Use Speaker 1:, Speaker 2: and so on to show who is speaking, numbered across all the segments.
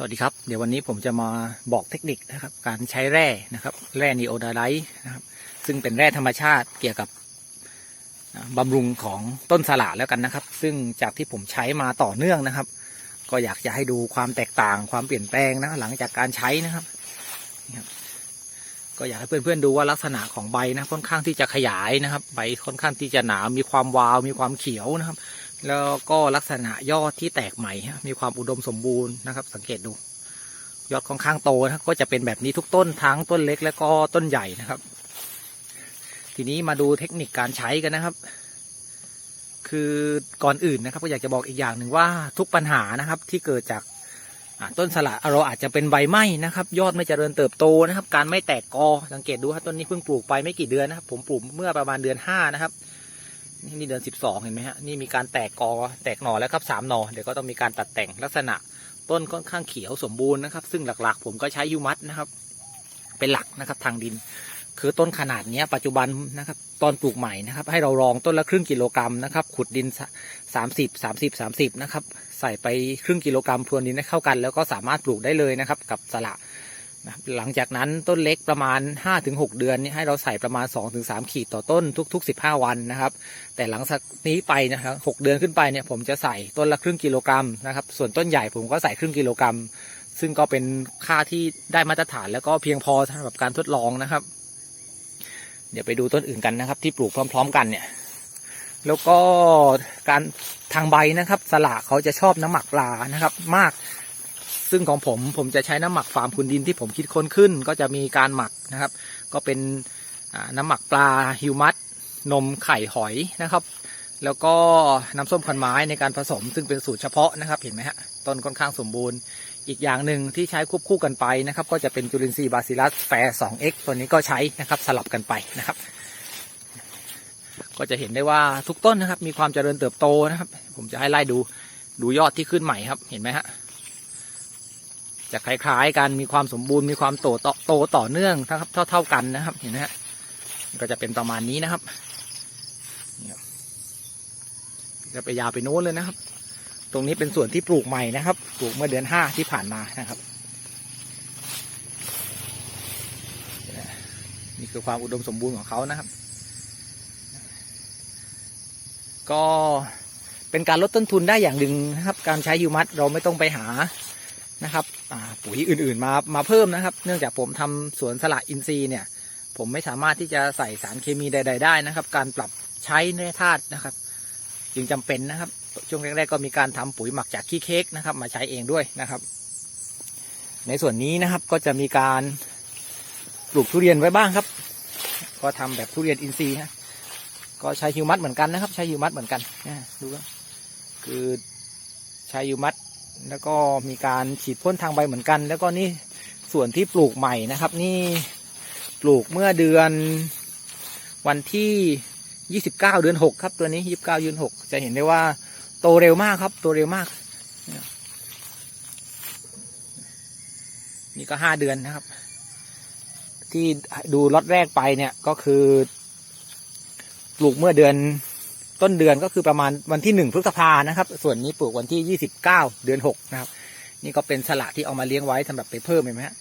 Speaker 1: สวัสดีครับ เดี๋ยววันนี้ผมจะมาบอกเทคนิคนะครับ การใช้แร่นะครับ แร่นีโอดาไลท์นะครับ ซึ่งเป็นแร่ธรรมชาติเกี่ยวกับบำรุงของต้นสละแล้วกันนะครับ ซึ่งจากที่ผมใช้มาต่อเนื่องนะครับ ก็อยากจะให้ดูความแตกต่างความเปลี่ยนแปลงนะหลังจากการใช้นะครับนี่ครับก็อยากให้เพื่อนๆดูว่าลักษณะของใบนะค่อนข้างที่จะขยายนะครับ ใบค่อนข้างที่จะหนา มีความวาว มีความเขียวนะครับ แล้วก็ลักษณะยอดที่แตกใหม่ มีความอุดมสมบูรณ์นะครับ สังเกตดู ยอดค่อนข้างโตนะก็จะเป็นแบบนี้ทุกต้นทั้งต้นเล็กและก็ต้นใหญ่นะครับ ทีนี้มาดูเทคนิคการใช้กันนะครับ คือก่อนอื่นนะครับ ก็อยากจะบอกอีกอย่างหนึ่งว่าทุกปัญหานะครับที่เกิดจากต้นสละเราอาจจะเป็นใบไหม้นะครับ ยอดไม่เจริญเติบโตนะครับ การไม่แตกกอสังเกตดูครับต้นนี้เพิ่งปลูกไปไม่กี่เดือนนะครับ ผมปลูกเมื่อประมาณเดือนห้านะครับ นี่เดือนสิบสองเห็นไหมฮะนี่มีการแตกกอแตกหน่อแล้วครับสามหน่อเดี๋ยวก็ต้องมีการตัดแต่งลักษณะต้นค่อนข้างเขียวสมบูรณ์นะครับ ซึ่งหลักๆ ผมก็ใช้ยูมัสนะครับ เป็นหลักนะครับทางดิน คือต้นขนาดนี้ปัจจุบันนะครับ ตอนปลูกใหม่นะครับ ให้เรารองต้นละครึ่งกิโลกรัมนะครับ ขุดดินสามสิบสามสิบสามสิบนะครับ ใส่ไปครึ่งกิโลกรัมพรวนดินให้เข้ากัน แล้วก็สามารถปลูกได้เลยนะครับ กับสละนะครับ หลังจากนั้นต้นเล็กประมาณ 5-6 เดือนนี่ให้เราใส่ประมาณ 2-3 ขีดต่อต้นทุก ๆ 15 วันนะครับ แต่หลังจากนี้ไปนะครับหกเดือนขึ้นไปเนี่ยผมจะใส่ต้นละครึ่งกิโลกรัมนะครับ ส่วนต้นใหญ่ผมก็ใส่ครึ่งกิโลกรัม ซึ่งก็เป็นค่าที่ได้มาตรฐานแล้วก็เพียงพอสำหรับการทดลองนะครับ เดี๋ยวไปดูต้นอื่นกันนะครับ ที่ปลูกพร้อม ๆ กันเนี่ย แล้วก็การทางใบนะครับ สละเขาจะชอบน้ำหมักปลานะครับ มาก ซึ่งของผมผมจะใช้น้ำหมักฟาร์มคุณดินที่ผมคิดค้นขึ้น ก็จะมีการหมักนะครับ ก็เป็นน้ำหมักปลาฮิวมัสนมไข่หอยนะครับ แล้วก็น้ำส้มคันไม้ในการผสม ซึ่งเป็นสูตรเฉพาะนะครับ เห็นไหมฮะต้นค่อนข้างสมบูรณ์ อีกอย่างหนึ่งที่ใช้ควบคู่กันไปนะครับ ก็จะเป็นจุลินทรีย์บาซิลัสแฟร์ 2x ตัวนี้ก็ใช้นะครับสลับกันไปนะครับ ก็จะเห็นได้ว่าทุกต้นนะครับ มีความเจริญเติบโตนะครับ ผมจะให้ไล่ดูดูยอดที่ขึ้นใหม่ครับ เห็นไหมฮะ จะคล้ายๆกันมีความสมบูรณ์มีความโตต่อโตต่อเนื่องนะครับเท่า ๆกันนะครับเห็นไหมฮะก็จะเป็นประมาณนี้นะครับจะไปยาวไปโน้นเลยนะครับ ตรงนี้เป็นส่วนที่ปลูกใหม่นะครับ ปลูกเมื่อเดือนห้าที่ผ่านมานะครับ นี่คือความอุดมสมบูรณ์ของเขานะครับ ก็เป็นการลดต้นทุนได้อย่างหนึ่งนะครับ การใช้ยูมัสเราไม่ต้องไปหา นะครับปุ๋ยอื่นๆมามาเพิ่มนะครับ เนื่องจากผมทำสวนสละอินทรีย์เนี่ย ผมไม่สามารถที่จะใส่สารเคมีใด ๆ ได้นะครับ การปรับใช้แร่ธาตุนะครับ จึงจำเป็นนะครับ ช่วงแรกๆก็มีการทำปุ๋ยหมักจากขี้เค้กนะครับ มาใช้เองด้วยนะครับ ในส่วนนี้นะครับก็จะมีการปลูกทุเรียนไว้บ้างครับ ก็ทำแบบทุเรียนอินทรีย์ฮะก็ใช้ฮิวมัสเหมือนกันนะครับ ใช้ฮิวมัสเหมือนกันนะดูครับคือใช้ฮิวมัส แล้วก็มีการฉีดพ่นทางใบเหมือนกัน แล้วก็นี่ส่วนที่ปลูกใหม่นะครับ นี่ปลูกเมื่อเดือนวันที่ 29 เดือน 6 ครับ ตัวนี้ 29 เดือน 6 จะเห็นได้ว่าโตเร็วมากครับ โตเร็วมาก นี่ก็ 5 เดือนนะครับ ที่ดูล็อตแรกไปเนี่ยก็คือ ปลูกเมื่อเดือน ต้นเดือนก็คือประมาณวันที่หนึ่งพฤษภานะครับ ส่วนนี้ปลูกวันที่ยี่สิบเก้าเดือนหกนะครับ นี่ก็เป็นสละที่เอามาเลี้ยงไว้สำหรับไปเพิ่มเห็นไหมฮะ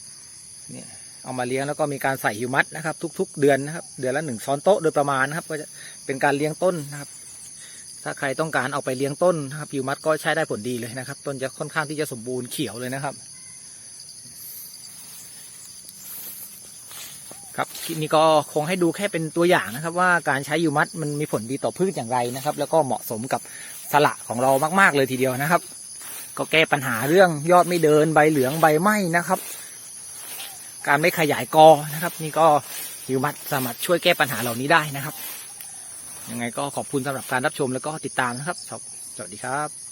Speaker 1: เนี่ยเอามาเลี้ยงแล้วก็มีการใส่ฮิวมัสนะครับ ทุก ๆ เดือนนะครับ เดือนละหนึ่งช้อนโต๊ะโดยประมาณนะครับ ก็จะเป็นการเลี้ยงต้นนะครับ ถ้าใครต้องการเอาไปเลี้ยงต้นนะครับฮิวมัสก็ใช้ได้ผลดีเลยนะครับ ต้นจะค่อนข้างที่จะสมบูรณ์เขียวเลยนะครับ คลิปนี้ก็คงให้ดูแค่เป็นตัวอย่างนะครับ ว่าการใช้ยูมัสมันมีผลดีต่อพืชอย่างไรนะครับ แล้วก็เหมาะสมกับสละของเรามาก ๆ เลยทีเดียวนะครับ ก็แก้ปัญหาเรื่องยอดไม่เดินใบเหลืองใบไหม้นะครับ การไม่ขยายกอนะครับ นี่ก็ยูมัสสามารถช่วยแก้ปัญหาเหล่านี้ได้นะครับยังไงก็ขอบคุณสำหรับการรับชมแล้วก็ติดตามนะครับสวัสดีครับ